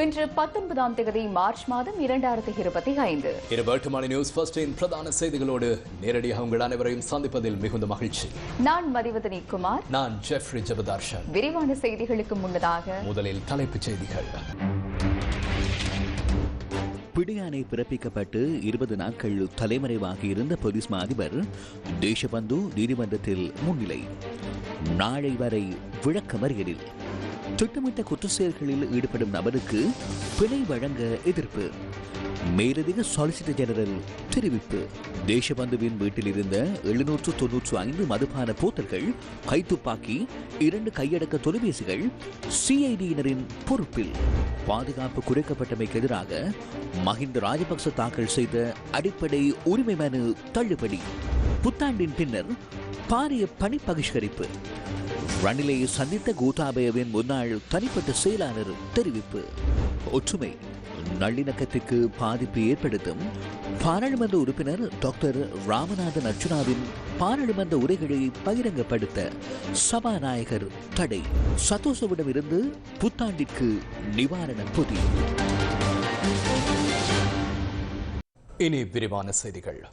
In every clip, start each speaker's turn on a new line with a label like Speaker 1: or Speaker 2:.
Speaker 1: இன்று பத்தொன்பதாம் தேதி மார்ச் மாதம் இரண்டாயிரத்தி இருபத்தி ஐந்து.
Speaker 2: இருபட்டு மணி நியூஸ் ஃபர்ஸ்டின் பிரதான செய்திகளோடு நேரடியாக உங்கள் அனைவரையும் சந்திப்பதில் மிகுந்த மகிழ்ச்சி.
Speaker 1: நான் மதிவதனி குமார்.
Speaker 2: நான் ஜெஃப்ரி ஜெபதார்ஷன்.
Speaker 1: விரிவான செய்திகளுக்கு முன்னதாக.
Speaker 2: முதலில் தலைப்புச் செய்திகள்.
Speaker 3: பிடியாணை பிறப்பிக்கப்பட்டு இருபது நாட்கள் தலைமறைவாகி இருந்த போலீஸ் மா அதிபர் தேசபந்து நீதிமன்றத்தில் முன்னிலை. நாளை வரை விளக்கமறியலில். திட்டமிட்ட குற்ற செயல்களில் ஈடுபடும் நபருக்கு பிணை வழங்க எதிர்ப்பு. மேலதிக சாலிசிட்டர் ஜெனரல் தெரிவிப்பு. தேசபந்துவின் வீட்டில் இருந்த எழுநூற்று தொன்னூற்று ஐந்து மதுபான போத்தல்கள் கைத்துப்பாக்கி இரண்டு கையடக்க தொலைபேசிகள் சிஐடியினரின் பொறுப்பில். பாதுகாப்பு குறைக்கப்பட்டமைக்கு எதிராக மஹிந்த ராஜபக்ச தாக்கல் செய்த அடிப்படை உரிமை மனு தள்ளுபடி. புத்தாண்டின் பின்னர் பாரிய பணி பகிஷ்கரிப்பு. ரணிலை சந்தித்த கோட்டாபயவின் முன்னாள் தனிப்பட்ட செயலாளர் தெரிவிப்பு. ஒற்றுமை நல்லிணக்கத்திற்கு பாதிப்பு ஏற்படுத்தும் பாராளுமன்ற உறுப்பினர் டாக்டர் ராமநாதன் அர்ச்சுனாவின் பாராளுமன்ற உரைகளை பகிரங்கப்படுத்த சபாநாயகர் தடை. சதோஷவிடமிருந்து புத்தாண்டிற்கு நிவாரண பொதி.
Speaker 2: இனி விரிவான செய்திகள்.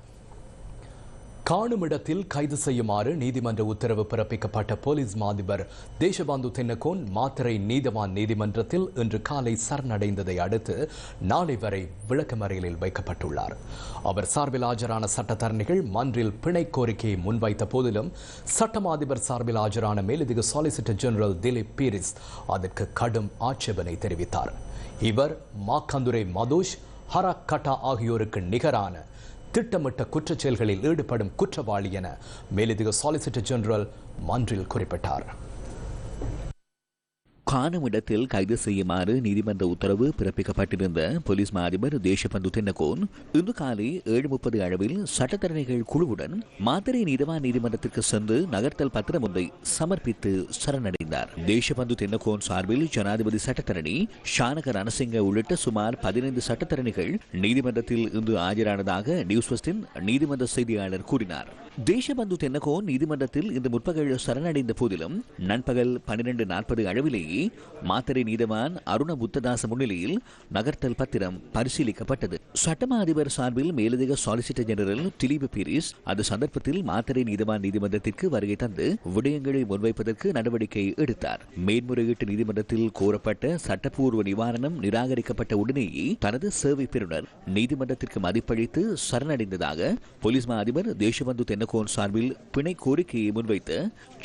Speaker 2: காணும் இடத்தில் கைது செய்யுமாறு நீதிமன்ற உத்தரவு பிறப்பிக்கப்பட்ட போலீஸ் மாதிபர் தேசபாந்து தென்னகோன் மாத்திரை நீதவான் நீதிமன்றத்தில் இன்று காலை சரணடைந்ததை அடுத்து நாளை வரை விளக்கமறியலில் வைக்கப்பட்டுள்ளார். அவர் சார்பில் ஆஜரான சட்டத்தரணிகள் மன்றில் பிணை கோரிக்கையை முன்வைத்த போதிலும் சட்டம் அதிபர் சார்பில் ஆஜரான மேலதிக சாலிசிட்டர் ஜெனரல் திலீப் பீரிஸ் அதற்கு கடும் ஆட்சேபனை தெரிவித்தார். இவர் மாக்கந்துரை மதோஷ் ஹரக் கட்டா ஆகியோருக்கு நிகரான திட்டமிட்ட குற்றச்செயல்களில் ஈடுபடும் குற்றவாளி என மேலதிக சாலிசிட்டர் ஜெனரல் மன்றில் குறிப்பிட்டார்.
Speaker 3: காணும் இடத்தில் கைது செய்யுமாறு நீதிமன்ற உத்தரவு பிறப்பிக்கப்பட்டிருந்த போலீஸ் மா அதிபர் தேசபந்து தென்னகோன் இன்று காலை ஏழு முப்பது அளவில் சட்டத்தரணிகள் குழுவுடன் மாத்திரை நீதவான் நீதிமன்றத்திற்கு சென்று நகர்த்தல் பத்திரம் ஒன்றை சமர்ப்பித்து சரணடைந்தார். தேசபந்து தென்னகோன் சார்பில் ஜனாதிபதி சட்டத்தரணி ஷானக ரணசிங்க உள்ளிட்ட சுமார் பதினைந்து சட்டத்தரணிகள் நீதிமன்றத்தில் இன்று ஆஜரானதாக நியூஸ் வெஸ்டின் நீதிமன்ற செய்தியாளர் கூறினார். தேசபந்து தென்னகோன் நீதிமன்றத்தில் இன்று முற்பகல் சரணடைந்த போதிலும் நண்பகல் பனிரெண்டு நாற்பது அளவிலேயே மாத்தறை நீதவான் அருண புத்ததாச முன்னிலையில் நகர்த்தல் பத்திரம் பரிசீலிக்கப்பட்டது. சட்டமா அதிபர் சார்பில் மேலதிக சாலிசிட்டர் ஜெனரல் திலீப் பீரிஸ் அந்த சந்தர்ப்பத்தில் மாத்தறை நீதவான் நீதிமன்றத்திற்கு வருகை தந்து விடயங்களை முன்வைப்பதற்கு நடவடிக்கை எடுத்தார். மேன்முறையீட்டு நீதிமன்றத்தில் கோரப்பட்ட சட்டப்பூர்வ நிவாரணம் நிராகரிக்கப்பட்ட உடனேயே தனது சேவை பெறுநர் நீதிமன்றத்திற்கு மதிப்பளித்து சரணடைந்ததாக போலீஸ் மா அதிபர் தேசபந்து தென்னகோன் சார்பில் பிணை கோரிக்கையை முன்வைத்து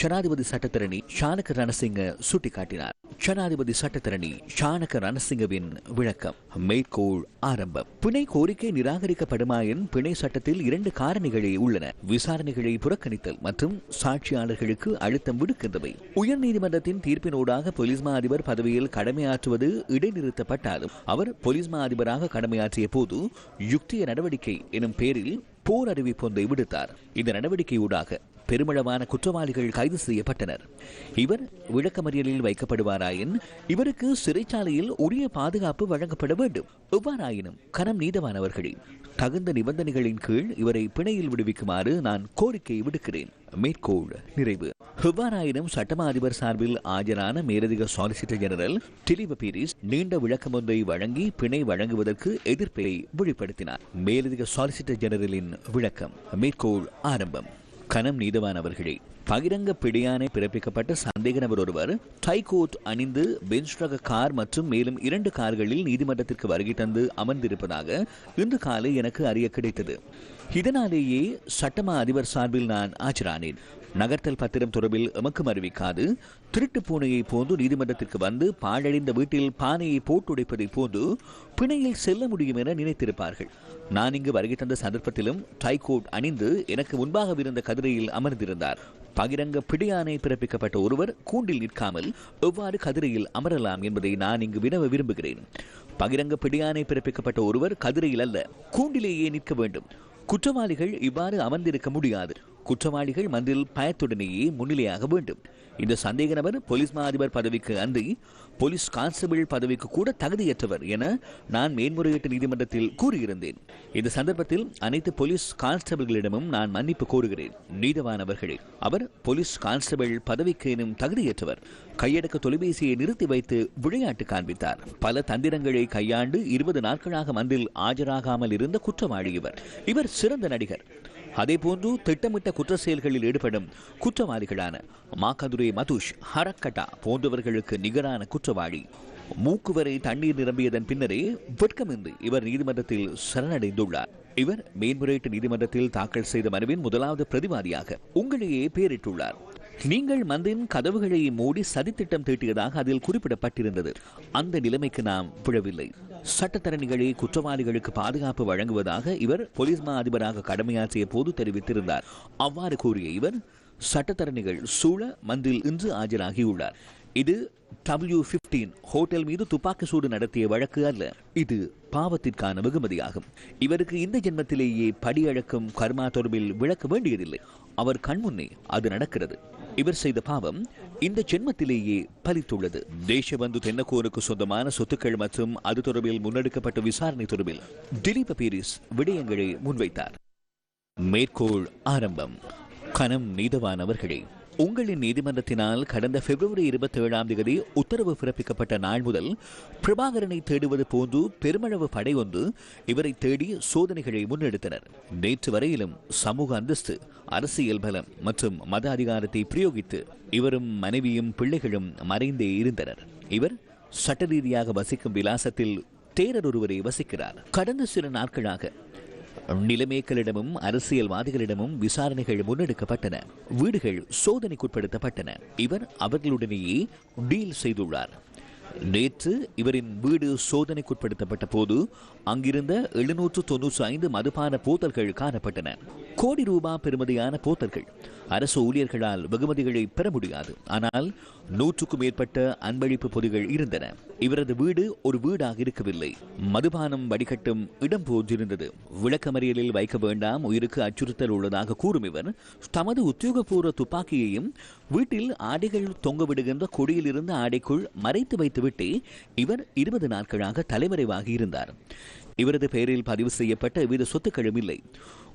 Speaker 3: ஜனாதிபதி சட்டத்தரணி ஷானக ரணசிங்க சுட்டிக்காட்டினார். ஜனாதிபதி சட்டத்தரணி ஷானக ரணசிங்கவின் விளக்கம். மேற்கோள் ஆரம்பம். பிணை கோரிக்கை நிராகரிக்கப்படுமாயின் பிணை சட்டத்தில் இரண்டு காரணிகளே உள்ளன. விசாரணைகளை புறக்கணித்தல் மற்றும் சாட்சியாளர்களுக்கு அழுத்தம் விடுக்கின்றவை உயர்நீதிமன்றத்தின் தீர்ப்பினூடாக போலீஸ் மா அதிபர் பதவியில் கடமையாற்றுவது இடைநிறுத்தப்பட்டாலும் அவர் போலீஸ் மா அதிபராக கடமையாற்றிய போது யுக்திய நடவடிக்கை எனும் பேரில் போர் அறிவிப்பு ஒன்றை விடுத்தார். இந்த நடவடிக்கையூடாக பெருமளவான குற்றவாளிகள் கைது செய்யப்பட்டனர். இவர் விளக்கமறியலில் வைக்கப்படுவாராயின் இவருக்கு சிறைச்சாலையில் உரிய பாதுகாப்பு வழங்கப்பட வேண்டும். எவ்வாறாயினும் கரம் நீதவானவர்களே தகுந்த நிபந்தனைகளின் கீழ் இவரை பிணையில் விடுவிக்குமாறு நான் கோரிக்கை விடுக்கிறேன். மேற்கோள் நிறைவு. எவ்வாறாயினும் சட்டமா அதிபர் சார்பில் ஆஜரான மேலதிக சாலிசிட்டர் ஜெனரல் திலீப பீரிஸ் நீண்ட விளக்கம் ஒன்றை வழங்கி பிணை வழங்குவதற்கு எதிர்ப்பை வெளிப்படுத்தினார். மேலதிக சாலிசிட்டர் ஜெனரலின் விளக்கம். மேற்கோள் ஆரம்பம். கனம் நீதவான் அவர்களே பகிரங்க பிடியானை பிறப்பிக்கப்பட்ட சந்தேக நபர் ஒருவர் டைகோட் அணிந்து பெஞ்ச் ரக கார் மற்றும் மேலும் இரண்டு கார்களில் நீதிமன்றத்திற்கு வருகை தந்து அமர்ந்திருப்பதாக இன்று காலை எனக்கு அறிய கிடைத்தது. இதனாலேயே சட்டமா அதிபர் சார்பில் நான் ஆஜரானேன். நகர்த்தல் பத்திரம் தொடர்பில் எமக்கும் அறிவிக்காது. திருட்டு பூனையை போன்று நீதிமன்றத்திற்கு வந்து பாழடைந்த வீட்டில் பானையை போட்டுடைப்பதைப் போன்று பிணையில் செல்ல முடியும் என நினைத்திருப்பார்கள். நான் இங்கு வருகை தந்த சந்தர்ப்பத்திலும் டைகோட் அணிந்து எனக்கு முன்பாக இருந்த கதிரையில் அமர்ந்திருந்தார். பகிரங்க பிடியானை பிறப்பிக்கப்பட்ட ஒருவர் கூண்டில் நிற்காமல் எவ்வாறு கதிரையில் அமரலாம் என்பதை நான் இங்கு வினவ விரும்புகிறேன். பகிரங்க பிடியானை பிறப்பிக்கப்பட்ட ஒருவர் கதிரையில் அல்ல கூண்டிலேயே நிற்க வேண்டும். குற்றவாளிகள் இவ்வாறு அமர்ந்திருக்க முடியாது. குற்றவாளிகள் மந்தில் பயத்துடனேயே முன்னிலையாக வேண்டும். இந்த சந்தேக நபர் போலீஸ் மா அதிபர் பதவிக்கு அன்றி போலீஸ் கான்ஸ்டபிள் பதவிக்கு கூட தகுதியற்றவர் என நான் மேன்முறையீட்டு நீதிமன்றத்தில் கூறியிருந்தேன். இந்த சந்தர்ப்பத்தில் அனைத்து போலீஸ் கான்ஸ்டபிள்களிடமும் நான் மன்னிப்பு கோருகிறேன். நீதவானவர்களே அவர் போலீஸ் கான்ஸ்டபிள் பதவிக்கு எனும் தகுதியற்றவர். கையடக்க தொலைபேசியை நிறுத்தி வைத்து விளையாட்டு காண்பித்தார். பல தந்திரங்களை கையாண்டு இருபது நாட்களாக மந்தில் ஆஜராகாமல் இருந்த குற்றவாளி இவர். இவர் சிறந்த நடிகர். அதேபோன்று திட்டமிட்ட குற்ற செயல்களில் ஈடுபடும் குற்றவாளிகளான மாக்கதுரை மதுஷ் ஹரக்கட்டா போன்றவர்களுக்கு நிகரான குற்றவாளி. மூக்குவரை தண்ணீர் நிரம்பியதன் பின்னரே வெட்கமின்றி இவர் நீதிமன்றத்தில் சரணடைந்துள்ளார். இவர் மேன்முறையீட்டு நீதிமன்றத்தில் தாக்கல் செய்த மனுவின் முதலாவது பிரதிவாதியாக உங்களையே பெயரிட்டுள்ளார். நீங்கள் மந்தின் கதவுகளை மூடி சதித்திட்டம் தீட்டியதாக அதில் குறிப்பிடப்பட்டிருந்தது. அந்த நிலைமைக்கு நாம் விழவில்லை. சட்டத்தரணிகளில் குற்றவாளிகளுக்கு பாதுகாப்பு வழங்குவதாக இவர் போலீஸ் மா அதிபராக கடமையாற்றிய போது தெரிவித்திருந்தார். அவ்வாறு கூறிய இவர் சட்டத்தரணிகள் சூழ மந்தில் இன்று ஆஜராகியுள்ளார். இது டபிள்யூ பிப்டீன் ஹோட்டல் மீது துப்பாக்கி சூடு நடத்திய வழக்கு அல்ல இது பாவத்திற்கான வெகுமதியாகும். இவருக்கு இந்த ஜென்மத்திலேயே படியழக்கும் கர்மா தொடர்பில் விளக்க வேண்டியதில்லை. அவர் கண்முன்னே அது நடக்கிறது. இவர் செய்த பாவம் இந்த ஜென்மத்திலேயே பலித்துள்ளது. தேசபந்து தென்னக்கோருக்கு சொந்தமான சொத்துக்கள் மற்றும் அது தொடர்பில் முன்னெடுக்கப்பட்ட விசாரணை தொடர்பில் திலீப பீரிஸ் விடயங்களை முன்வைத்தார். மேற்கோள் ஆரம்பம். கனம் நீதவானவர்களே. உங்களின் நீதிமன்றத்தினால் கடந்த பிப்ரவரி இருபத்தி ஏழாம் தேதி உத்தரவு பிறப்பிக்கப்பட்ட நாள் முதல் பிரபாகரனை தேடுவது போன்று பெருமளவு படை ஒன்று இவரை தேடி சோதனைகளை முன்னெடுத்தனர். நேற்று வரையிலும் சமூக அந்தஸ்து அரசியல் பலம் மற்றும் மத அதிகாரத்தை பிரயோகித்து இவரும் மனைவியும் பிள்ளைகளும் மறைந்தே இருந்தனர். இவர் சட்ட ரீதியாக வசிக்கும் விலாசத்தில் தேரர் ஒருவரை வசிக்கிறார். கடந்த சில நாட்களாக நிலைமேக்கலிடமும் அரசியல்வாதிகளிடமும் விசாரணைகள் முன்னெடுக்கப்பட்டன. வீடுகள் சோதனைக்குட்படுத்தப்பட்டன. இவர் அவர்களுடனேயே டீல் செய்துள்ளார். நேற்று இவரின் வீடு சோதனைக்குட்படுத்தப்பட்ட போது அங்கிருந்த எழுநூற்று தொன்னூற்றி ஐந்து மதுபான போத்தல்கள் காணப்பட்டன. கோடி ரூபாய் பெறுமதியான போத்தல்கள். அரசு ஊழியர்களால் வெகுமதிகளை பெற முடியாது. ஆனால் நூற்றுக்கும் மேற்பட்ட அன்பளிப்பு பொதிகள் இருந்தன. இவரது வீடு ஒரு வீடாக இருக்கவில்லை. மதுபானம் வடிகட்டும் இடம் போன்றிருந்தது. விளக்கமறியலில் வைக்க வேண்டாம் உயிருக்கு அச்சுறுத்தல் உள்ளதாக கூறும் இவர் தமது உத்தியோகபூர்வ துப்பாக்கியையும் வீட்டில் ஆடைகள் தொங்க விடுகின்ற கொடியில் இருந்த ஆடைக்குள் மறைத்து வைத்துவிட்டு இவர் இருபது நாட்களாக தலைமறைவாகி இருந்தார். இவரது பெயரில் பதிவு செய்யப்பட்ட எவ்வித சொத்துக்களும் இல்லை.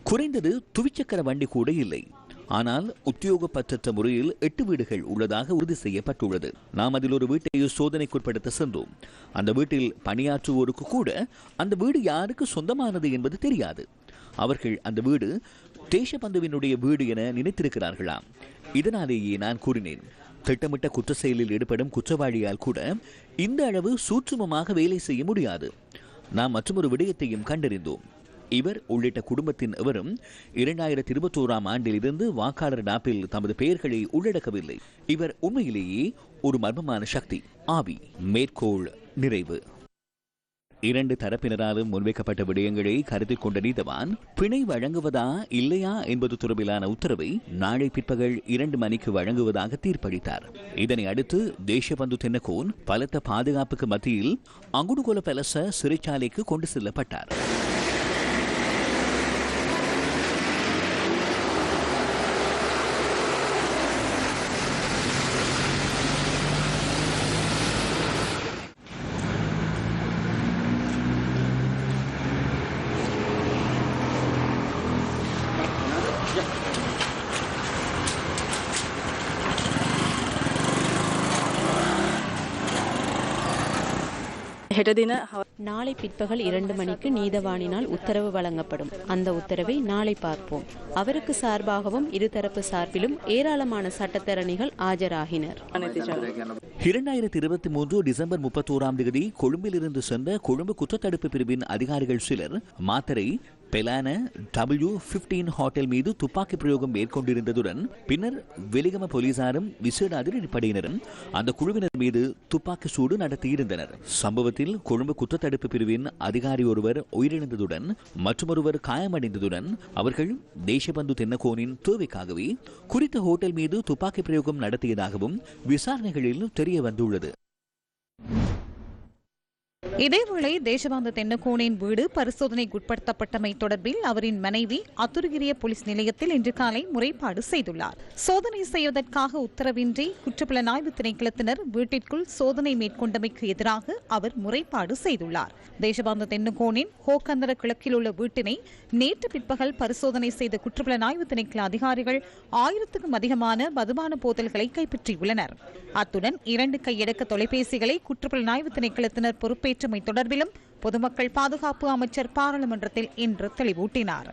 Speaker 3: குறைந்தது துவிச்சக்கர வண்டி கூட இல்லை. ஆனால் உத்தியோகப்பற்ற முறையில் எட்டு வீடுகள் உள்ளதாக உறுதி செய்யப்பட்டுள்ளது. நாம் அதில் ஒரு வீட்டை சோதனைக்குட்படுத்த சென்றோம். அந்த வீட்டில் பணியாற்றுவோருக்கு கூட அந்த வீடு யாருக்கு சொந்தமானது என்பது தெரியாது. அவர்கள் அந்த வீடு தேசபந்துவினுடைய வீடு என நினைத்திருக்கிறார்களாம். இதனாலேயே நான் கூறினேன் திட்டமிட்ட குற்ற செயலில் ஈடுபடும் குற்றவாளியால் கூட இந்த அளவு சூற்றுமமாக வேலை செய்ய முடியாது. நாம் மற்றொரு விடயத்தையும் கண்டறிந்தோம். இவர் உள்ளிட்ட குடும்பத்தின் எவரும் இரண்டாயிரத்தி இருபத்தோராம் ஆண்டிலிருந்து வாக்காளர் நாப்பில் தமது பெயர்களை உள்ளடக்கவில்லை. இவர் உண்மையிலேயே ஒரு மர்மமான சக்தி. ஆவி மேற்கோள் நிறைவு. இரண்டு தரப்பினராலும் முன்வைக்கப்பட்ட விடயங்களை கருத்தில் கொண்ட நீதவான் பிணை வழங்குவதா இல்லையா? என்பது தொடர்பிலான உத்தரவை நாளை பிற்பகல் இரண்டு மணிக்கு வழங்குவதாக தீர்ப்பளித்தார். இதனை அடுத்து தேசபந்து தென்னகோன் பலத்த பாதுகாப்புக்கு மத்தியில் அங்குடுகோல பலச சிறைச்சாலைக்கு கொண்டு செல்லப்பட்டார்.
Speaker 4: நாளை பிற்பகல் இரண்டு மணிக்கு நீதவானினால் உத்தரவு வழங்கப்படும். அந்த உத்தரவை நாளை பார்ப்போம். அவருக்கு சார்பாகவும் இருதரப்பு சார்பிலும் ஏராளமான சட்டத்தரணிகள் ஆஜராகினர்.
Speaker 3: இரண்டாயிரத்தி இருபத்தி மூன்று டிசம்பர் முப்பத்தோராம் தேதி கொழும்பில் இருந்து சென்ற கொழும்பு குற்றத்தடுப்பு பிரிவின் அதிகாரிகள் சிலர் மாத்தரை பெலான டபிள்யூ பிப்டீன் ஹோட்டல் மீது துப்பாக்கி பிரயோகம் மேற்கொண்டிருந்ததுடன் பின்னர் வெளிகம போலீசாரும் விசேட அதிரடிப்படையினரும் அந்த குழுவினர் மீது துப்பாக்கி சூடு நடத்தியிருந்தனர். சம்பவத்தில் கொழும்பு குற்றத்தடுப்பு பிரிவின் அதிகாரி ஒருவர் உயிரிழந்ததுடன் மற்றொருவர் காயமடைந்ததுடன் அவர்கள் தேசபந்து தென்னகோனின் தேவைக்காகவே குறித்த ஹோட்டல் மீது துப்பாக்கி பிரயோகம் நடத்தியதாகவும் விசாரணைகளில் தெரிய வந்துள்ளது
Speaker 5: இதேவேளை தேசபாந்த தென்னகோனின் வீடு பரிசோதனைக்குட்படுத்தப்பட்டமை தொடர்பில் அவரின் மனைவி அத்துருகிரிய போலீஸ் நிலையத்தில் இன்று காலை முறைப்பாடு செய்துள்ளார். சோதனை செய்வதற்காக உத்தரவின்றி குற்றப்புலனாய்வு திணைக்களத்தினர் வீட்டிற்குள் சோதனை மேற்கொண்டமைக்கு எதிராக அவர் முறைப்பாடு செய்துள்ளார். தேசபாந்த தென்னகோனின் ஹோக்கந்தர கிழக்கில் உள்ள வீட்டினை நேற்று பிற்பகல் பரிசோதனை செய்த குற்றப்புலனாய்வு திணைக்கள அதிகாரிகள் ஆயிரத்துக்கும் அதிகமான மதுபான போதல்களை கைப்பற்றியுள்ளனர். அத்துடன் இரண்டு கையடக்க தொலைபேசிகளை குற்றப்புலனாய்வு திணைக்களத்தினர் பொறுப்பேற்று பொறுப்பேற்றமை தொடர்பிலும் பொதுமக்கள் பாதுகாப்பு அமைச்சர் பாராளுமன்றத்தில் இன்று தெளிவூட்டினார்.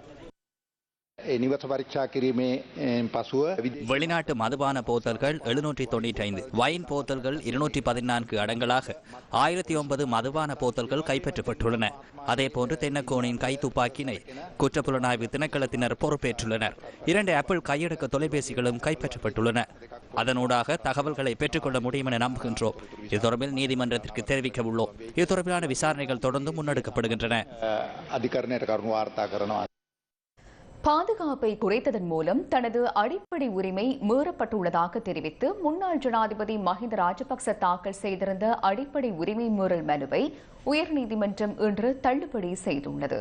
Speaker 6: வெளிநாட்டு மதுபான போத்தல்கள் எழுநூற்றி தொண்ணூற்றி ஐந்து. வைன் போத்தல்கள் இருநூற்றி பதினான்கு அடங்கலாக ஆயிரத்தி ஒன்பது மதுபான போத்தல்கள் கைப்பற்றப்பட்டுள்ளன. அதேபோன்று தென்னக்கோனின் கை துப்பாக்கினை குற்றப்புலனாய்வு திணைக்களத்தினர் பொறுப்பேற்றுள்ளனர். இரண்டு ஆப்பிள் கையடக்க தொலைபேசிகளும் கைப்பற்றப்பட்டுள்ளன. அதனூடாக தகவல்களை பெற்றுக்கொள்ள முடியும் என நம்புகின்றோம். இது தொடர்பில் நீதிமன்றத்திற்கு தெரிவிக்க உள்ளோம். இது தொடர்பிலான விசாரணைகள் தொடர்ந்து முன்னெடுக்கப்படுகின்றன.
Speaker 1: பாதுகாப்பை குறைத்ததன் மூலம் தனது அடிப்படை உரிமை மீறப்பட்டுள்ளதாக தெரிவித்து முன்னாள் ஜனாதிபதி மஹிந்த ராஜபக்ச தாக்கல் செய்திருந்த அடிப்படை உரிமை மீறல் மனுவை உயர்நீதிமன்றம் இன்று தள்ளுபடி செய்துள்ளது.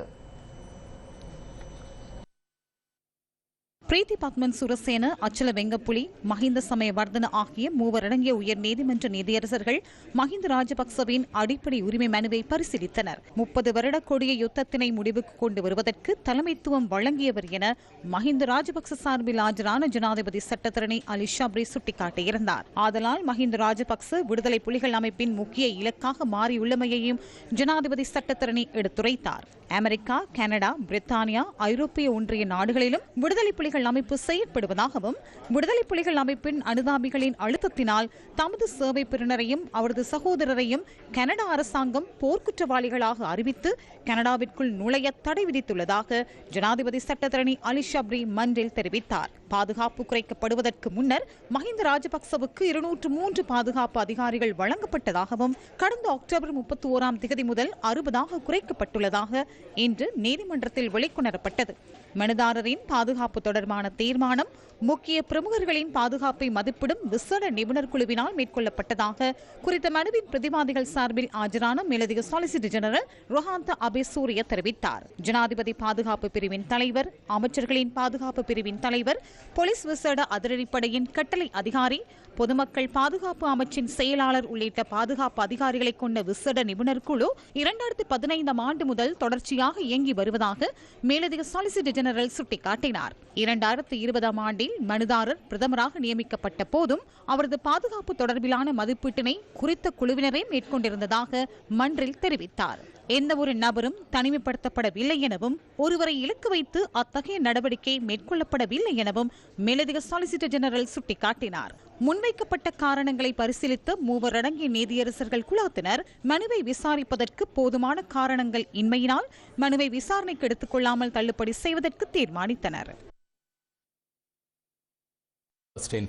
Speaker 5: பிரீத்தி பத்மன் சுரசேன அச்சல வெங்கப்புலி மஹிந்த சமயவர்தன ஆகிய மூவர் அடங்கிய உயர் நீதிமன்ற நீதியரசர்கள் மஹிந்த ராஜபக்சவின் அடிப்படை உரிமை மனுவை பரிசீலித்தனர். முப்பது வருட கொடிய யுத்தத்தினை முடிவுக்கு கொண்டு வருவதற்கு தலைமைத்துவம் வழங்கியவர் என மஹிந்த ராஜபக்ச சார்பில் ஆஜரான ஜனாதிபதி சட்டத்தரணி அலி ஷாப்ரி சுட்டிக்காட்டியிருந்தார். ஆதலால் மஹிந்த ராஜபக்ச விடுதலை புலிகள் அமைப்பின் முக்கிய இலக்காக மாறியுள்ளமையையும் ஜனாதிபதி சட்டத்தரணி எடுத்துரைத்தார். அமெரிக்கா கனடா பிரித்தானியா ஐரோப்பிய ஒன்றிய நாடுகளிலும் விடுதலை புலிகள் அமைப்பு செயற்படுவதாகவும் விடுதலை புலிகள் அமைப்பின் அனுதாபிகளின் அழுத்தத்தினால் தமது சேவை பெறுநரையும் அவரது சகோதரரையும் கனடா அரசாங்கம் போர்க்குற்றவாளிகளாக அறிவித்து கனடாவிற்குள் நுழைய தடை விதித்துள்ளதாக ஜனாதிபதி சட்டத்தரணி அலி ஷப்ரி மன்றில் தெரிவித்தார். பாதுகாப்பு குறைக்கப்படுவதற்கு முன்னர் மஹிந்த ராஜபக்சவுக்கு இருநூற்று மூன்று பாதுகாப்பு அதிகாரிகள் வழங்கப்பட்டதாகவும் கடந்த அக்டோபர் முப்பத்தி ஓராம் திகதி முதல் அறுபதாக குறைக்கப்பட்டுள்ளதாக இன்று நீதிமன்றத்தில் வெளிக்கொணரப்பட்டது. மனுதாரரின் பாதுகாப்பு தொடர்பான தீர்மானம் முக்கிய பிரமுகர்களின் பாதுகாப்பை மதிப்பிடும் விசேட நிபுணர் குழுவினால் மேற்கொள்ளப்பட்டதாக குறித்த மனுவின் பிரதிவாதிகள் சார்பில் ஆஜரான மேலதிக சாலிசிட்டர் ஜெனரல் ரொஹாந்த அபேசூரிய தெரிவித்தார். ஜனாதிபதி பாதுகாப்பு பிரிவின் தலைவர் அமைச்சர்களின் பாதுகாப்பு பிரிவின் தலைவர் போலீஸ் விசேட அதிரடிப்படையின் கட்டளை அதிகாரி பொதுமக்கள் பாதுகாப்பு அமைச்சின் செயலாளர் உள்ளிட்ட பாதுகாப்பு அதிகாரிகளை கொண்ட விசேட நிபுணர் குழு இரண்டாயிரத்தி பதினைந்தாம் ஆண்டு முதல் தொடர்ச்சியாக இயங்கி வருவதாக மேலதிக சாலிசிட்டர் ஜெனரல் சுட்டிக்காட்டினார். இரண்டாயிரத்தி இருபதாம் ஆண்டில் மனுதாரர் பிரதமராக நியமிக்கப்பட்ட போதும் அவரது பாதுகாப்பு தொடர்பிலான மதிப்பீட்டினை குறித்த குழுவினரே மேற்கொண்டிருந்ததாக மன்றில் தெரிவித்தார். எந்த ஒரு நபரும் தனிமைப்படுத்தப்படவில்லை எனவும் ஒருவரை இலக்கு வைத்து அத்தகைய நடவடிக்கை மேற்கொள்ளப்படவில்லை எனவும் மேலதிக சாலிசிட்டர் ஜெனரல் சுட்டிக்காட்டினார். முன்வைக்கப்பட்ட காரணங்களை பரிசீலித்த மூவர் அடங்கிய நீதியரசர்கள் குழாத்தினர் மனுவை விசாரிப்பதற்கு போதுமான காரணங்கள் இன்மையினால் மனுவை விசாரணைக்கு எடுத்துக் கொள்ளாமல் தள்ளுபடி செய்வதற்கு தீர்மானித்தனர்.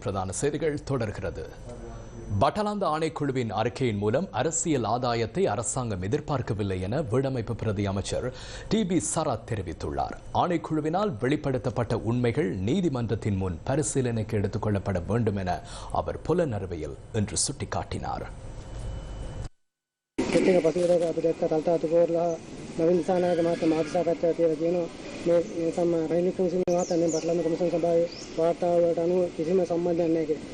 Speaker 2: பிரதான செய்திகள் தொடர்கிறது. பட்டலாந்த ஆணைக்குழுவின் அறிக்கையின் மூலம் அரசியல் ஆதாயத்தை அரசாங்கம் எதிர்பார்க்கவில்லை என வீடமைப்பு பிரதி அமைச்சர் டி பி சரத் தெரிவித்துள்ளார் ஆணைக்குழுவினால் வெளிப்படுத்தப்பட்ட உண்மைகள் நீதிமன்றத்தின் முன் பரிசீலனைக்கு எடுத்துக் கொள்ளப்பட வேண்டும் என அவர் புலனறுவையில் இன்று சுட்டிக்காட்டினார்
Speaker 7: කෙට්ටික පසුවරක අපි දැක්ක තල්තාතු කෝරලා නවින් දිසානායක මහත්මයා මාධ්‍යසාකච්ඡා කියලා කියනවා මේ මේ සම්ම රනිල් වික්‍රමසිංහ මහතා මේ බටලන්න කොමිසම් සභාවේ වාර්තාවලට අනුව කිසිම සම්බන්ධයක් නැහැ කියලා.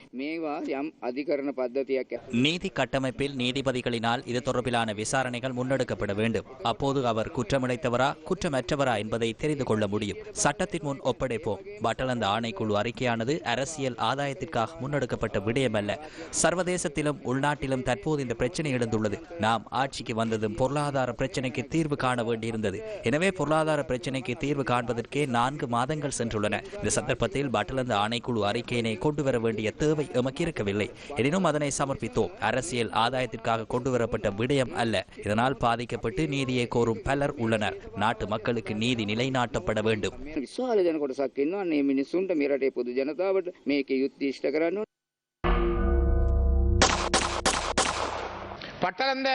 Speaker 6: நீதி கட்டமைப்பில் நீதிபதிகளினால் இது தொடர்பிலான விசாரணைகள் முன்னெடுக்கப்பட வேண்டும். அப்போது அவர் குற்றமடைத்தவரா குற்றமற்றவரா என்பதை தெரிந்து கொள்ள முடியும். சட்டத்தின் முன் ஒப்படைப்போம். பட்டலந்த ஆணைக்குழு அறிக்கையானது அரசியல் ஆதாயத்திற்காக முன்னெடுக்கப்பட்ட விடயமல்ல. சர்வதேசத்திலும் உள்நாட்டிலும் தற்போது இந்த பிரச்சனை எழுந்துள்ளது. நாம் ஆட்சிக்கு வந்ததும் பொருளாதார பிரச்சனைக்கு தீர்வு காண வேண்டியிருந்தது. எனவே பொருளாதார பிரச்சனைக்கு தீர்வு காண்பதற்கே நான்கு மாதங்கள் சென்றுள்ளன. இந்த சந்தர்ப்பத்தில் பட்டலந்த ஆணைக்குழு அறிக்கையினை கொண்டு வர வேண்டிய தேவை தேவை எமக்கு இருக்கவில்லை எனினும் அதனை சமர்ப்பித்தோம். அரசியல் ஆதாயத்திற்காக கொண்டுவரப்பட்ட விடயம் அல்ல. இதனால் பாதிக்கப்பட்டு நீதியை கோரும் பலர் உள்ளனர். நாட்டு மக்களுக்கு நீதி நிலைநாட்டப்பட வேண்டும்.
Speaker 8: பட்டலந்த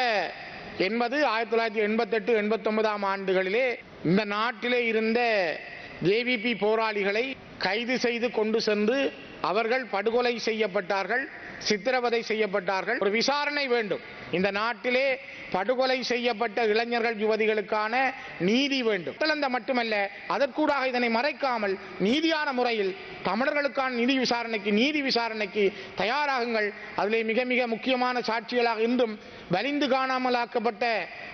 Speaker 8: என்பது ஆயிரத்தி தொள்ளாயிரத்தி எண்பத்தெட்டு எண்பத்தொன்பதாம் ஆண்டுகளிலே இந்த நாட்டிலே இருந்த ஜேவிபி போராளிகளை கைது செய்து கொண்டு சென்று அவர்கள் படுகொலை செய்யப்பட்டார்கள் சித்திரவதை செய்யப்பட்டார்கள். ஒரு விசாரணை வேண்டும். இந்த நாட்டிலே படுகொலை செய்யப்பட்ட இளைஞர்கள் யுவதிகளுக்கான நீதி வேண்டும். இழந்த மட்டுமல்ல அதற்கூடாக இதனை மறைக்காமல் நீதியான முறையில் தமிழர்களுக்கான நிதி விசாரணைக்கு நீதி விசாரணைக்கு தயாராகுங்கள். அதிலே மிக மிக முக்கியமான சாட்சிகளாக இன்றும் வலிந்து காணாமலாக்கப்பட்ட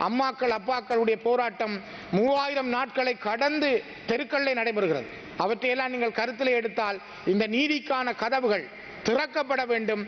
Speaker 8: அம்மாக்கள் அப்பாக்களுடைய போராட்டம் மூவாயிரம் நாட்களை கடந்து தெருக்களிலே நடைபெறுகிறது. அவற்றையெல்லாம் நீங்கள் கருத்திலே எடுத்தால் இந்த நீதிக்கான கதவுகள் திறக்கப்பட வேண்டும்.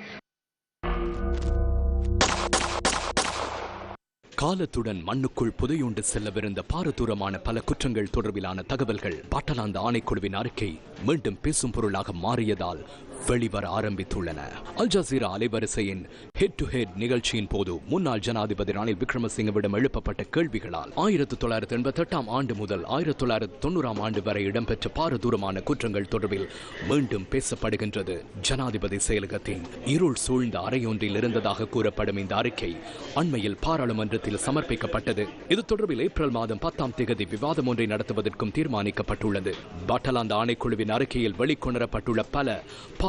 Speaker 2: காலத்துடன் மண்ணுக்குள் புதையுண்டு செல்லவிருந்த பாரதூரமான பல குற்றங்கள் தொடர்பிலான தகவல்கள் பாட்டலாந்த ஆணைக்குழுவின் அறிக்கை மீண்டும் பேசும் பொருளாக மாறியதால் வெளிவர ஆரம்பித்துள்ளன. அல் ஜசீரா அலைவரிசையின் ஹெட் டு ஹெட் நிகழ்ச்சியின் போது முன்னாள் ஜனாதிபதி ரணில் விக்ரமசிங்கவிடம் எழுப்பப்பட்ட கேள்விகளால் ஆயிரத்தி தொள்ளாயிரத்தி எண்பத்தி எட்டாம் ஆண்டு முதல் ஆயிரத்தி தொள்ளாயிரத்தி தொண்ணூறாம் ஆண்டு வரை இடம்பெற்ற பாரதூரமான குற்றங்கள் தொடர்பில் மீண்டும் பேசப்படுகின்றது. ஜனாதிபதி செயலகத்தின் இருள் சூழ்ந்த அறையொன்றில் இருந்ததாக கூறப்படும் இந்த அறிக்கை அண்மையில் பாராளுமன்றத்தில் சமர்ப்பிக்கப்பட்டது. இது தொடர்பில் ஏப்ரல் மாதம் பத்தாம் தேதி விவாதம் ஒன்றை நடத்துவதற்கும் தீர்மானிக்கப்பட்டுள்ளது. பட்டலாந்த ஆணைக்குழுவின் அறிக்கையில் வெளிக்கொணரப்பட்டுள்ள பல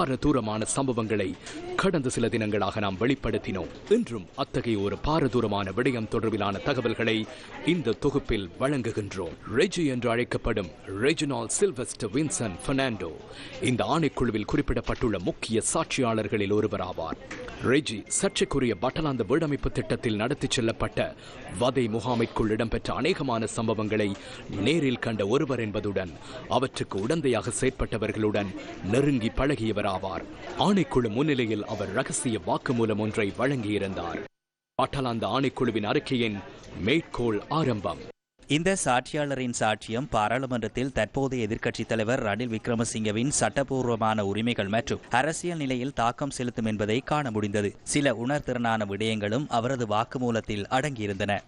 Speaker 2: பாரதூரமான சம்பவங்களை கடந்த சில தினங்களாக நாம் வெளிப்படுத்தினோம். இன்றும் அத்தகைய ஒரு பாரதூரமான விடயம் தொடர்பிலான தகவல்களை இந்த தொகுப்பில் வழங்குகின்றோம். ரெஜி என்று அழைக்கப்படும் ரெஜினால் சில்வெஸ்ட் வின்சன் பெர்னாண்டோ. இந்த ஆணைக்குழுவில் குறிப்பிடப்பட்டுள்ள முக்கிய சாட்சியாளர்களில் ஒருவர் ஆவார் ரெஜி சர்ச்சைக்குரிய பட்டலாந்த வீடமைப்பு திட்டத்தில் நடத்தி செல்லப்பட்ட வதை முகாமிற்குள் இடம்பெற்ற அநேகமான சம்பவங்களை நேரில் கண்ட ஒருவர் என்பதுடன் அவற்றுக்கு உடந்தையாக செயற்பட்டவர்களுடன் நெருங்கி பழகியவராவார். ஆணைக்குழு முன்னிலையில் அவர் ரகசிய வாக்குமூலம் ஒன்றை வழங்கியிருந்தார். பட்டலாந்த ஆணைக்குழுவின் அறிக்கையின் மேற்கோள் ஆரம்பம்.
Speaker 6: இந்த சாட்சியாளரின் சாட்சியம் பாராளுமன்றத்தில் தற்போதைய எதிர்க்கட்சித் தலைவர் ரணில் விக்ரமசிங்கவின் சட்டபூர்வமான உரிமைகள் மற்றும் அரசியல் நிலையில் தாக்கம் செலுத்தும் என்பதை காண முடிந்தது. சில உணர்திறனான விடயங்களும் அவரது வாக்குமூலத்தில் அடங்கியிருந்தன.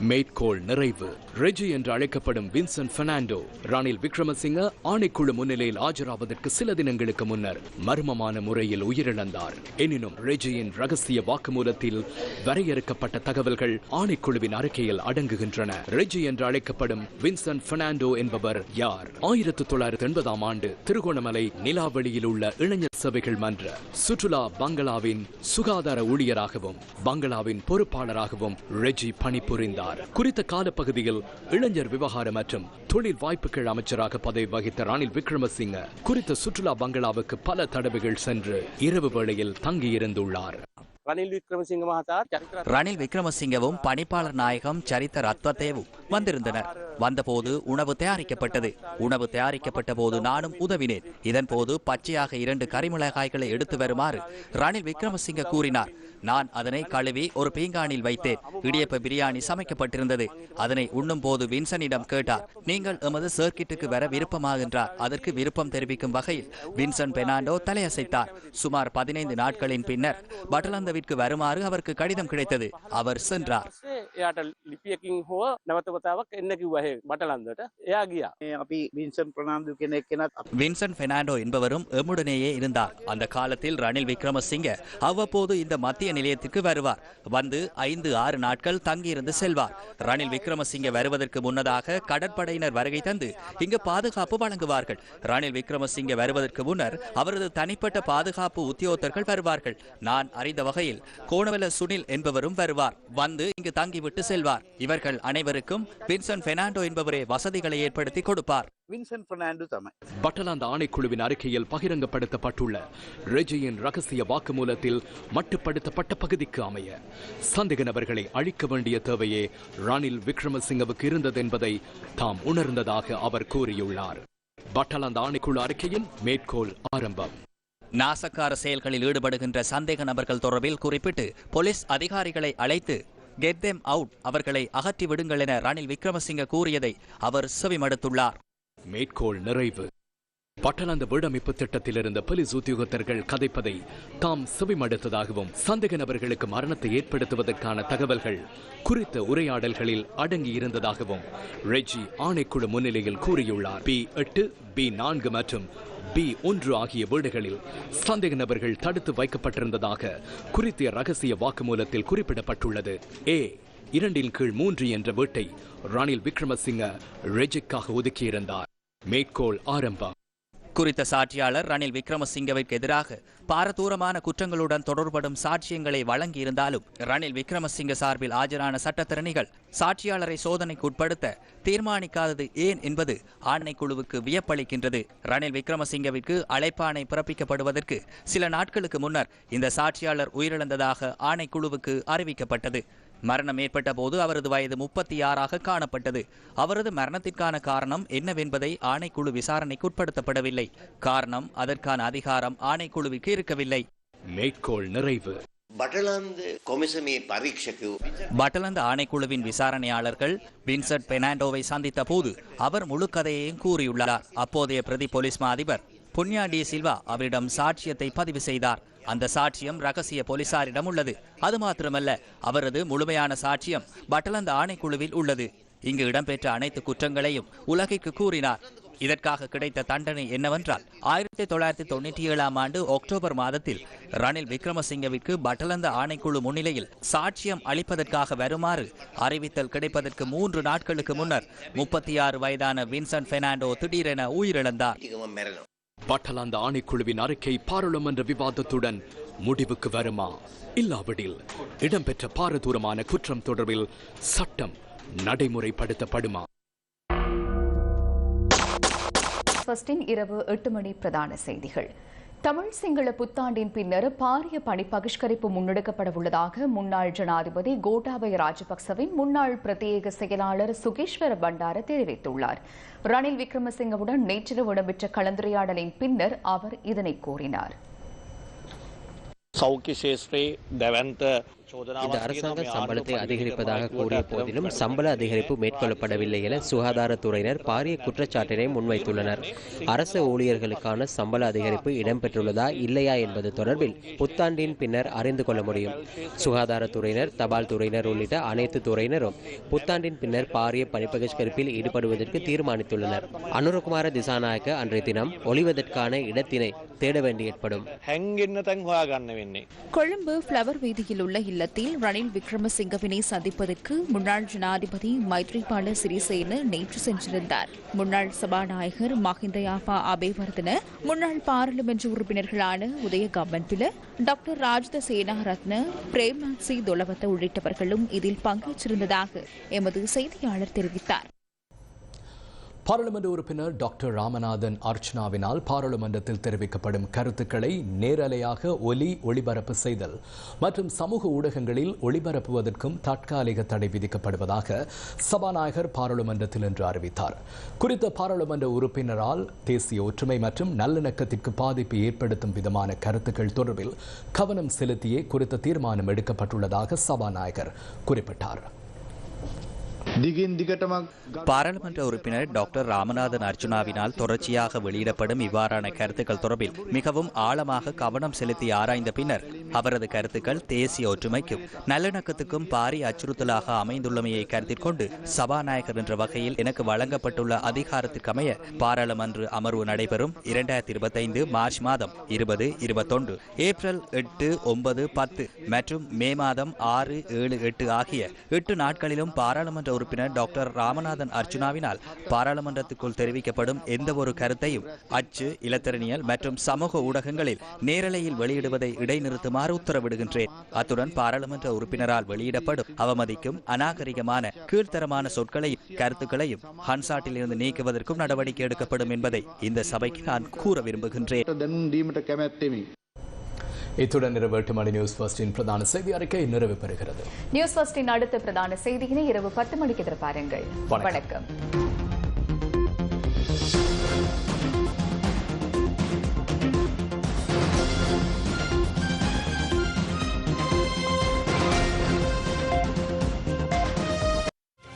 Speaker 2: மேற்கோள் நிறைவு. ரெஜி என்று அழைக்கப்படும் வின்சென்ட் பெர்னாண்டோ ரணில் விக்ரமசிங்க ஆணைக்குழு முன்னிலையில் ஆஜராவதற்கு சில தினங்களுக்கு முன்னர் மர்மமான முறையில் உயிரிழந்தார். எனினும் ரெஜியின் ரகசிய வாக்குமூலத்தில் வரையறுக்கப்பட்ட தகவல்கள் ஆணைக்குழுவின் அறிக்கையில் அடங்குகின்றன. ரெஜி என்று அழைக்கப்படும் வின்சென்ட் பெர்னாண்டோ என்பவர் யார்? ஆயிரத்தி தொள்ளாயிரத்தி எண்பதாம் ஆண்டு திருகோணமலை நிலாவளியில் உள்ள இளைஞர் சபைகள் மன்ற சுற்றுலா பங்களாவின் சுகாதார ஊழியராகவும் பங்களாவின் பொறுப்பாளராகவும் ரெஜி பணிபுரிந்தார். கொண்டுள்ளார் குறித்த காலப்பகுதியில் இளைஞர் விவகாரம் மற்றும் தொழில் வாய்ப்புகள் அமைச்சராக பதவி வகித்த ரணில் விக்ரமசிங்க குறித்த சுற்றுலா பங்களாவுக்கு பல தடவைகள் சென்று இரவு வேளையில் தங்கியிருந்துள்ளார்.
Speaker 6: ரணில் விக்ரமசிங்கவும் பணிப்பாளர் நாயகம் சரித்த ரத்வத்தேவும் வந்திருந்தனர். வந்தபோது உணவு தயாரிக்கப்பட்டது. உணவு தயாரிக்கப்பட்ட போது நானும் உதவினேன். இதன் போது பச்சையாக இரண்டு கரிமிளகாய்களை எடுத்து வருமாறு ரணில் விக்ரமசிங்க கூறினார். நான் அதனை கழுவி ஒரு பீங்கானில் வைத்தேன் இடியப்ப பிரியாணி சமைக்கப்பட்டிருந்தது. அதனை உண்ணும் போது வின்சனிடம் கேட்டார் நீங்கள் எமது சர்க்கிட்டுக்கு வர விருப்பமாகின்றார் அதற்கு விருப்பம் தெரிவிக்கும் வகையில் வின்சன் பெர்னாண்டோ தலையசைத்தார். சுமார் பதினைந்து நாட்களின் பின்னர் பட்டலந்தவிற்கு வருமாறு அவருக்கு கடிதம் கிடைத்தது. அவர் சென்றார்.
Speaker 9: එයාට ලිපියකින් හෝ නැවතවතාවක් එන්න කිව්වහ බටලන්දට එයා ගියා
Speaker 10: අපි වින්සන් ප්‍රනාන්දු කෙනෙක් කෙනත්
Speaker 6: வின்சென்ட் பெர்னாண்டோ என்பவரும் எம்முடனேயே இருந்தார் அந்த காலத்தில் ரணில் விக்ரமசிங்க அவ்வப்போது இந்த மத்திய நிலையத்திற்கு வருவார் வந்து ஐந்து ஆறு நாட்கள் தங்கியிருந்து செல்வார் ரணில் விக்ரமசிங்க வருவதற்கு முன்னதாக கடற்படையினர் வருகை தந்து இங்கு பாதுகாப்பு வழங்குவார்கள் ரணில் விக்ரமசிங்க வருவதற்கு முன்னர் அவரது தனிப்பட்ட பாதுகாப்பு உத்தியோகத்தர்கள் வருவார்கள் நான் அறிந்த வகையில் கோணவல சுனில் என்பவரும் வருவார் வந்து இங்கு விட்டு செல்வார். இவர்கள் அனைவருக்கும் வின்சென்ட் பெர்னாண்டோ என்பவரே வசதிகளை ஏற்படுத்தி கொடுப்பார்.
Speaker 2: பட்டலாந்து ஆணைக்குழுவின் அறிக்கையில் பகிரங்கப்படுத்தப்பட்டுள்ள ரெஜியின் ரகசிய வாக்குமூலத்தில் மட்டுப்படுத்தப்பட்ட பகுதிக்கு அமைய சந்தேக நபர்களை அழிக்க வேண்டிய தேவையே ரணில் விக்ரமசிங்கவுக்கு இருந்தது என்பதை தாம் உணர்ந்ததாக அவர் கூறியுள்ளார். பட்டலாந்து ஆணைக்குழு அறிக்கையின் மேற்கோள் ஆரம்பம்.
Speaker 6: நாசக்கார செயல்களில் ஈடுபடுகின்ற சந்தேக நபர்கள் தொடர்பில் குறிப்பிட்டு போலீஸ் அதிகாரிகளை அழைத்து கெட் தெம் அவுட் அவர்களை அகற்றி விடுங்கள் என ரணில் விக்ரமசிங்க கூறியதை அவர் செவிமடுத்துள்ளார்.
Speaker 2: மேற்கோள் நிறைவு. பட்டணந்த வீடமைப்பு திட்டத்தில் இருந்த போலீஸ் உத்தியோகத்தர்கள் கதைப்பதை தாம் செவிமடுத்ததாகவும் சந்தேக நபர்களுக்கு மரணத்தை ஏற்படுத்துவதற்கான தகவல்கள் குறித்த உரையாடல்களில் அடங்கி இருந்ததாகவும் ரெஜி ஆணைக்குழு முன்னிலையில் கூறியுள்ளார். பி எட்டு பி நான்கு மற்றும் பி ஒன்று ஆகிய வீடுகளில் சந்தேக நபர்கள் தடுத்து வைக்கப்பட்டிருந்ததாக குறித்த ரகசிய வாக்குமூலத்தில் குறிப்பிடப்பட்டுள்ளது. ஏ இரண்டின் கீழ் மூன்று என்ற வீட்டை ரணில் விக்ரமசிங்க ரெஜிக்காக ஒதுக்கியிருந்தார். மேற்கோள் ஆரம்பம்.
Speaker 6: குறித்த சாட்சியாளர் ரணில் விக்ரமசிங்கவிற்கு எதிராக பாரதூரமான குற்றங்களுடன் தொடர்படும் சாட்சியங்களை வழங்கியிருந்தாலும் ரணில் விக்ரமசிங்க சார்பில் ஆஜரான சட்டத்திறனிகள் சாட்சியாளரை சோதனைக்கு உட்படுத்த தீர்மானிக்காதது ஏன் என்பது ஆணைக்குழுவுக்கு வியப்பளிக்கின்றது. ரணில் விக்ரமசிங்கவிற்கு அழைப்பாணை பிறப்பிக்கப்படுவதற்கு சில நாட்களுக்கு முன்னர் இந்த சாட்சியாளர் உயிரிழந்ததாக ஆணைக்குழுவுக்கு அறிவிக்கப்பட்டது. மரணம் ஏற்பட்ட போது அவரது வயது முப்பத்தி ஆறாக காணப்பட்டது. அவரது மரணத்திற்கான காரணம் என்னவென்பதை ஆணைக்குழு விசாரணைக்கு உட்படுத்தப்படவில்லை. காரணம் அதற்கான அதிகாரம் ஆணைக்குழுவிற்கு இருக்கவில்லை.
Speaker 2: மேற்கோள் நிறைவு.
Speaker 6: பட்டலந்து ஆணைக்குழுவின் விசாரணையாளர்கள் வின்சென்ட் பெர்னாண்டோவை சந்தித்த போது அவர் முழு கதையையும் கூறியுள்ளார். அப்போதைய பிரதி போலீஸ் மா அதிபர் புன்யா டி சில்வா அவரிடம் சாட்சியத்தை பதிவு செய்தார். அந்த சாட்சியம் ரகசிய போலீசாரிடம் உள்ளது. அது மாத்திரமல்ல அவரது முழுமையான சாட்சியம் பட்டலந்த ஆணைக்குழுவில் உள்ளது. இங்கு இடம்பெற்ற அனைத்து குற்றங்களையும் உலகிற்கு கூறினார். இதற்காக கிடைத்த தண்டனை என்னவென்றால் ஆயிரத்தி தொள்ளாயிரத்தி தொண்ணூற்றி ஏழாம் ஆண்டு அக்டோபர் மாதத்தில் ரணில் விக்ரமசிங்கவிற்கு பட்டலந்த ஆணைக்குழு முன்னிலையில் சாட்சியம் அளிப்பதற்காக வருமாறு அறிவித்தல் கிடைப்பதற்கு மூன்று நாட்களுக்கு முன்னர் முப்பத்தி ஆறு வயதான வின்சன்ட் பெர்னாண்டோ திடீரென உயிரிழந்தார்.
Speaker 2: பட்டலாந்த ஆணைக்குழுவின் அறிக்கை பாராளுமன்ற விவாதத்துடன் முடிவுக்கு வருமா? இல்லாவிடில் இடம்பெற்ற பாரதூரமான குற்றம் தொடர்பில் சட்டம் நடைமுறைப்படுத்தப்படுமா?
Speaker 1: ஃபர்ஸ்டின் இரவு எட்டு மணி பிரதான செய்திகள். தமிழ் சிங்கள புத்தாண்டின் பின்னர் பாரிய பணி பகிஷ்கரிப்பு முன்னெடுக்கப்பட உள்ளதாக முன்னாள் ஜனாதிபதி கோட்டாபய ராஜபக்சவின் முன்னாள் பிரத்யேக செயலாளர் சுகேஸ்வர பண்டார தெரிவித்துள்ளார். ரணில் விக்ரமசிங்கவுடன் நேற்றிரவு இடம்பெற்ற கலந்துரையாடலின் பின்னர் அவர் இதனை கூறினார்.
Speaker 11: இந்த அரசாங்க சம்பளத்தை அதிகரிப்பதாக கூறிய போதிலும் சம்பள அதிகரிப்பு மேற்கொள்ளப்படவில்லை என சுகாதாரத்துறையினர் பாரிய குற்றச்சாட்டினை முன்வைத்துள்ளனர். அரசு ஊழியர்களுக்கான சம்பள அதிகரிப்பு இடம்பெற்றுள்ளதா இல்லையா என்பது தொடர்பில் புத்தாண்டின் பின்னர் அறிந்து கொள்ள முடியும். சுகாதாரத்துறையினர் தபால் துறையினர் உள்ளிட்ட அனைத்து துறையினரும் புத்தாண்டின் பின்னர் பாரிய பணிப்பகிஷ்கரிப்பில் ஈடுபடுவதற்கு தீர்மானித்துள்ளனர். அனுரகுமார திசாநாயக்க அன்றைய தினம் ஒளிவதற்கான இடத்தினை தேட வேண்டி ஏற்படும்.
Speaker 12: கொழும்பு பிளவர் வீதியில் உள்ள இல்ல இல்லத்தில் ரணில் விக்ரமசிங்கவினை சந்திப்பதற்கு முன்னாள் ஜனாதிபதி மைத்ரிபால சிறிசேன நேற்று சென்றிருந்தார். முன்னாள் சபாநாயகர் மஹிந்த யாஃபா அபேவர்தன முன்னாள் பாராளுமன்ற உறுப்பினர்களான உதய கம்மன்பில டாக்டர் ராஜித சேனாரத்ன ரத்ன சி தொலவத்த உள்ளிட்டவர்களும் இதில் பங்கேற்றிருந்ததாக எமது செய்தியாளர் தெரிவித்தார்.
Speaker 2: பாராளுமன்ற உறுப்பினர் டாக்டர் ராமநாதன் அர்ச்சனாவினால் பாராளுமன்றத்தில் தெரிவிக்கப்படும் கருத்துக்களை நேரலையாக ஒலி ஒளிபரப்பு செய்தல் மற்றும் சமூக ஊடகங்களில் ஒளிபரப்புவதற்கும் தற்காலிக தடை விதிக்கப்படுவதாக சபாநாயகர் பாராளுமன்றத்தில் இன்று அறிவித்தார். குறித்த பாராளுமன்ற உறுப்பினரால் தேசிய ஒற்றுமை மற்றும் நல்லிணக்கத்திற்கு பாதிப்பு ஏற்படுத்தும் விதமான கருத்துக்கள் தொடர்பில் கவனம் செலுத்தியே குறித்த தீர்மானம் எடுக்கப்பட்டுள்ளதாக சபாநாயகர் குறிப்பிட்டார்.
Speaker 6: பாராளுமன்ற உறுப்பினர் டாக்டர் ராமநாதன் அர்ஜுனாவினால் தொடர்ச்சியாக வெளியிடப்படும் இவ்வாறான கருத்துக்கள் தொடர்பில் மிகவும் ஆழமாக கவனம் செலுத்தி ஆராய்ந்த பின்னர் அவரது கருத்துக்கள் தேசிய ஒற்றுமைக்கும் நல்லிணக்கத்துக்கும் பாரிய அச்சுறுத்தலாக அமைந்துள்ளமையை கருத்தில் கொண்டு சபாநாயகர் என்ற வகையில் எனக்கு வழங்கப்பட்டுள்ள அதிகாரத்திற்கமைய பாராளுமன்ற அமர்வு நடைபெறும் இரண்டாயிரத்தி இருபத்தைந்து மார்ச் மாதம் இருபது இருபத்தொன்று ஏப்ரல் எட்டு ஒன்பது பத்து மற்றும் மே மாதம் ஆறு ஏழு எட்டு ஆகிய எட்டு நாட்களிலும் பாராளுமன்ற உறுப்பினர் டாக்டர் ராமநாதன் அர்ச்சுனாவினால் பாராளுமன்றத்துக்குள் தெரிவிக்கப்படும் எந்தவொரு கருத்தையும் அச்சு இலத்திரனியல் மற்றும் சமூக ஊடகங்களில் நேரலையில் வெளியிடுவதை இடைநிறுத்துமாறு உத்தரவிடுகின்றேன். அத்துடன் பாராளுமன்ற உறுப்பினரால் வெளியிடப்படும் அவமதிக்கும் அநாகரிகமான கீழ்த்தரமான சொற்களையும் கருத்துக்களையும் ஹன்சாட்டில் நீக்குவதற்கும் நடவடிக்கை எடுக்கப்படும் என்பதை இந்த சபைக்கு நான் கூற விரும்புகின்றேன்.
Speaker 2: இத்துடன் இரவு எட்டு மணி நியூஸ் ஃபர்ஸ்டின் பிரதான செய்தி அறிக்கை நிறைவு பெறுகிறது.
Speaker 1: நியூஸ் ஃபர்ஸ்டின் அடுத்த பிரதான செய்தியினை இரவு பத்து மணிக்கு எதிர்பாருங்கள்.
Speaker 2: வணக்கம்.
Speaker 1: வணக்கம்.